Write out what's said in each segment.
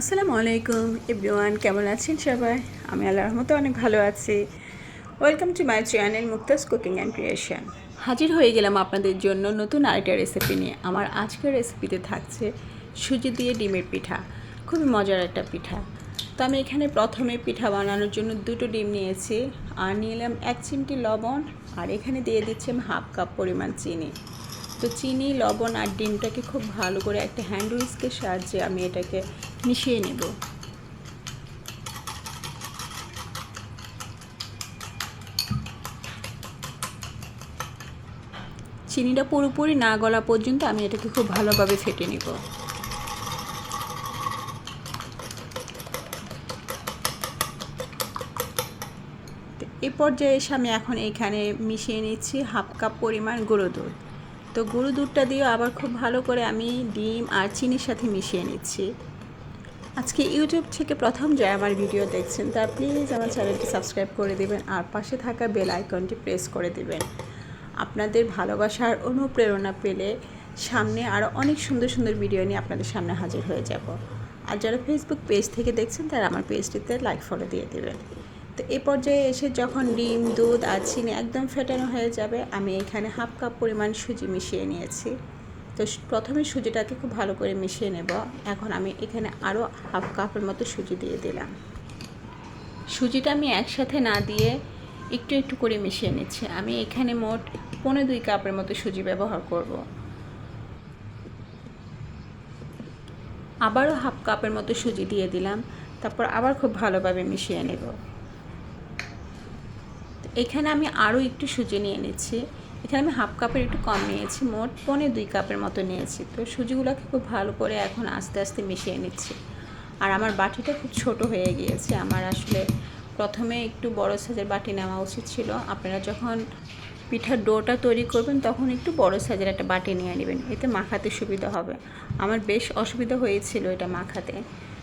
আসসালামু আলাইকুম, এভরিওয়ান কেমন আছেন সবাই? আমি আল্লাহ রহমতে অনেক ভালো আছি। Welcome to my channel Mukta's cooking and creation হাজির হয়ে গেলাম আপনাদের জন্য নতুন আরেকটা রেসিপি নিয়ে। আমার আজকের রেসিপিতে থাকছে সুজি দিয়ে ডিমের পিঠা। খুবই মজার একটা পিঠা। তো আমি এখানে প্রথমে পিঠা বানানোর জন্য দুটো ডিম নিয়েছি। আর নিলাম এক চিমটি লবণ, আর এখানে দিয়ে দিচ্ছি আমি হাফ কাপ পরিমাণ চিনি। তো চিনি, লবণ আর ডিমটাকে খুব ভালো করে একটা হ্যান্ড উইস্কের সাহায্যে আমি এটাকে মিশিয়ে নেব। চিনিটা পুরোপুরি না গলা পর্যন্ত আমি এটাকে খুব ভালোভাবে ফেটে নেব। এই পর্যায়ে এসে আমি এখন এখানে মিশিয়ে নিচ্ছি হাফ কাপ পরিমাণ গুঁড়ো দুধ। তো গুঁড়ো দুধটা দিয়ে আবার খুব ভালো করে আমি ডিম আর চিনির সাথে মিশিয়ে নিচ্ছি। আজকে ইউটিউব থেকে প্রথম যে আমার ভিডিও দেখছেন তা প্লিজ আমার চ্যানেলটি সাবস্ক্রাইব করে দিবেন আর পাশে থাকা বেল আইকনটি প্রেস করে দেবেন। আপনাদের ভালোবাসার অনুপ্রেরণা পেলে সামনে আরও অনেক সুন্দর সুন্দর ভিডিও নিয়ে আপনাদের সামনে হাজির হয়ে যাব। আর যারা ফেসবুক পেজ থেকে দেখছেন, তারা আমার পেজটিতে লাইক ফলো দিয়ে দেবেন। তো এ পর্যায়ে এসে যখন ডিম, দুধ আর চিনি একদম ফেটানো হয়ে যাবে, আমি এখানে হাফ কাপ পরিমাণ সুজি মিশিয়ে নিয়েছি। তো প্রথমে সুজিটাকে খুব ভালো করে মিশিয়ে নেব। এখন আমি এখানে আরও হাফ কাপের মতো সুজি দিয়ে দিলাম। সুজিটা আমি একসাথে না দিয়ে একটু একটু করে মিশিয়ে নিচ্ছি। আমি এখানে মোট পনেরো দুই কাপের মতো সুজি ব্যবহার করব। আবারও হাফ কাপের মতো সুজি দিয়ে দিলাম। তারপর আবার খুব ভালোভাবে মিশিয়ে নেব। এখানে আমি আরও একটু সুজি নিয়ে নিচ্ছি এখানে আমি হাফ কাপের একটু কম নিয়েছি, মোট পনে দুই কাপের মতো নিয়েছি। তো সুজিগুলোকে খুব ভালো করে এখন আস্তে আস্তে মিশিয়ে নিচ্ছি। আর আমার বাটিটা খুব ছোট হয়ে গিয়েছে। আমার আসলে প্রথমে একটু বড় সাইজের বাটি নেওয়া উচিত ছিল। আপনারা যখন পিঠার ডোটা তৈরি করবেন, তখন একটু বড় সাইজের একটা বাটি নিয়ে নেবেন। এতে মাখাতে সুবিধা হবে। আমার বেশ অসুবিধা হয়েছিল এটা মাখাতে।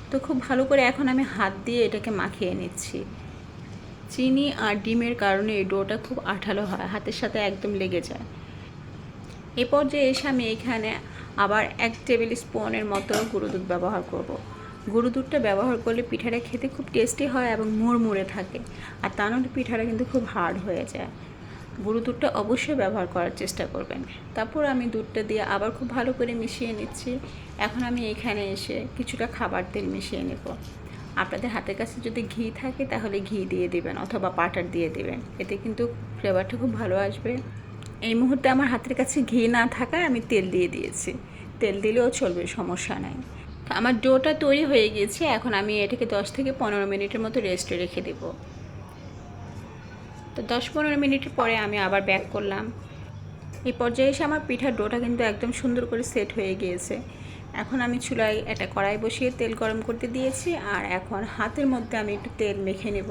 তো খুব ভালো করে এখন আমি হাত দিয়ে এটাকে মাখিয়ে নিচ্ছি। চিনি আর ডিমের কারণে এই ডোটা খুব আঠালো হয়, হাতের সাথে একদম লেগে যায়। এ পর্যায়ে এসে আমি এখানে আবার এক টেবিল স্পুনের মতো গুঁড়ো দুধ ব্যবহার করব। গুঁড়ো দুধটা ব্যবহার করলে পিঠাটা খেতে খুব টেস্টি হয় এবং মুড়মুড়ে থাকে। আর তা নাহলে পিঠাটা কিন্তু খুব হার্ড হয়ে যায়। গুঁড়ো দুধটা অবশ্যই ব্যবহার করার চেষ্টা করবেন। তারপর আমি দুধটা দিয়ে আবার খুব ভালো করে মিশিয়ে নিচ্ছি। এখন আমি এখানে এসে কিছুটা খাবার তেল মিশিয়ে নেব। আপনাদের হাতের কাছে যদি ঘি থাকে, তাহলে ঘি দিয়ে দিবেন অথবা বাটার দিয়ে দিবেন। এতে কিন্তু ফ্লেভারটা খুব ভালো আসবে। এই মুহূর্তে আমার হাতের কাছে ঘি না থাকায় আমি তেল দিয়ে দিয়েছি। তেল দিলেও চলবে, সমস্যা নাই। আমার ডোটা তৈরি হয়ে গিয়েছে, এখন আমি এটাকে দশ থেকে পনেরো মিনিটের মতো রেস্টে রেখে দেব। তো দশ পনেরো মিনিটের পরে আমি আবার ব্যাক করলাম। এই পর্যায়ে এসে আমার পিঠার ডোটা কিন্তু একদম সুন্দর করে সেট হয়ে গিয়েছে। এখন আমি চুলায় একটা কড়াই বসিয়ে তেল গরম করতে দিয়েছি, আর এখন হাতের মধ্যে আমি একটু তেল মেখে নেব।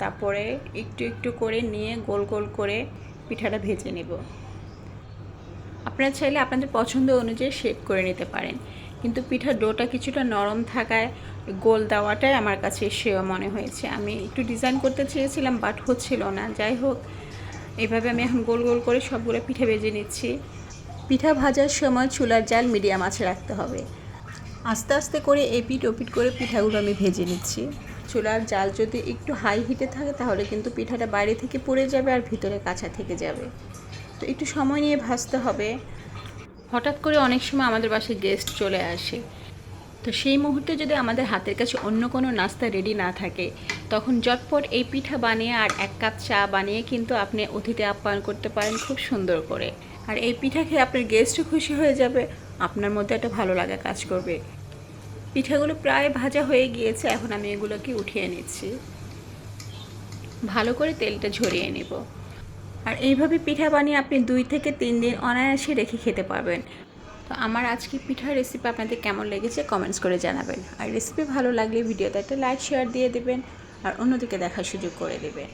তারপরে একটু একটু করে নিয়ে গোল গোল করে পিঠাটা ভেজে নেব। আপনারা চাইলে আপনাদের পছন্দ অনুযায়ী শেপ করে নিতে পারেন, কিন্তু পিঠার ডোটা কিছুটা নরম থাকায় গোল দেওয়াটাই আমার কাছে সেও মনে হয়েছে। আমি একটু ডিজাইন করতে চেয়েছিলাম বাট হচ্ছিল না। যাই হোক, এভাবে আমি এখন গোল গোল করে সবগুলো পিঠে ভেজে নিচ্ছি। পিঠা ভাজার সময় চুলার জাল মিডিয়াম আছে রাখতে হবে। আস্তে আস্তে করে এপিট ওপিট করে পিঠাগুলো আমি ভেজে নিচ্ছি। চুলার জাল যদি একটু হাই হিটে থাকে, তাহলে কিন্তু পিঠাটা বাইরে থেকে পড়ে যাবে আর ভিতরে কাঁচা থেকে যাবে। তো একটু সময় নিয়ে ভাজতে হবে। হঠাৎ করে অনেক সময় আমাদের বাসায় গেস্ট চলে আসে। তো সেই মুহূর্তে যদি আমাদের হাতের কাছে অন্য কোনো নাস্তা রেডি না থাকে, তখন জটপট এই পিঠা বানিয়ে আর এক কাপ চা বানিয়ে কিন্তু আপনি অতিথি আপ্যায়ন করতে পারেন খুব সুন্দর করে। আর এই পিঠা খেয়ে আপনার গেস্টও খুশি হয়ে যাবে। আপনার মধ্যে একটা ভালো লাগা কাজ করবে। পিঠাগুলো প্রায় ভাজা হয়ে গিয়েছে, এখন আমি এগুলোকে উঠিয়ে নিচ্ছি। ভালো করে তেলটা ঝরিয়ে নেব। আর এইভাবে পিঠা বানিয়ে আপনি দুই থেকে তিন দিন অনায়াসে রেখে খেতে পারবেন। তো আমার আজকে পিঠার রেসিপি আপনাদের কেমন লেগেছে কমেন্টস করে জানাবেন। আর রেসিপি ভালো লাগলে ভিডিওতে একটা লাইক শেয়ার দিয়ে দেবেন। আর অন্যদিকে দেখার সুযোগ করে দেবেন।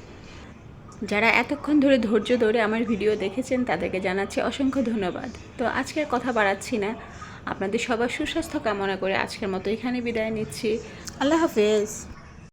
যারা এতক্ষণ ধরে ধৈর্য ধরে আমার ভিডিও দেখেছেন, তাদেরকে জানাচ্ছি অসংখ্য ধন্যবাদ। তো আজকের কথা বাড়াচ্ছি না। আপনাদের সবার সুস্বাস্থ্য কামনা করে আজকের মতো এখানে বিদায় নিচ্ছি। আল্লাহ হাফেজ।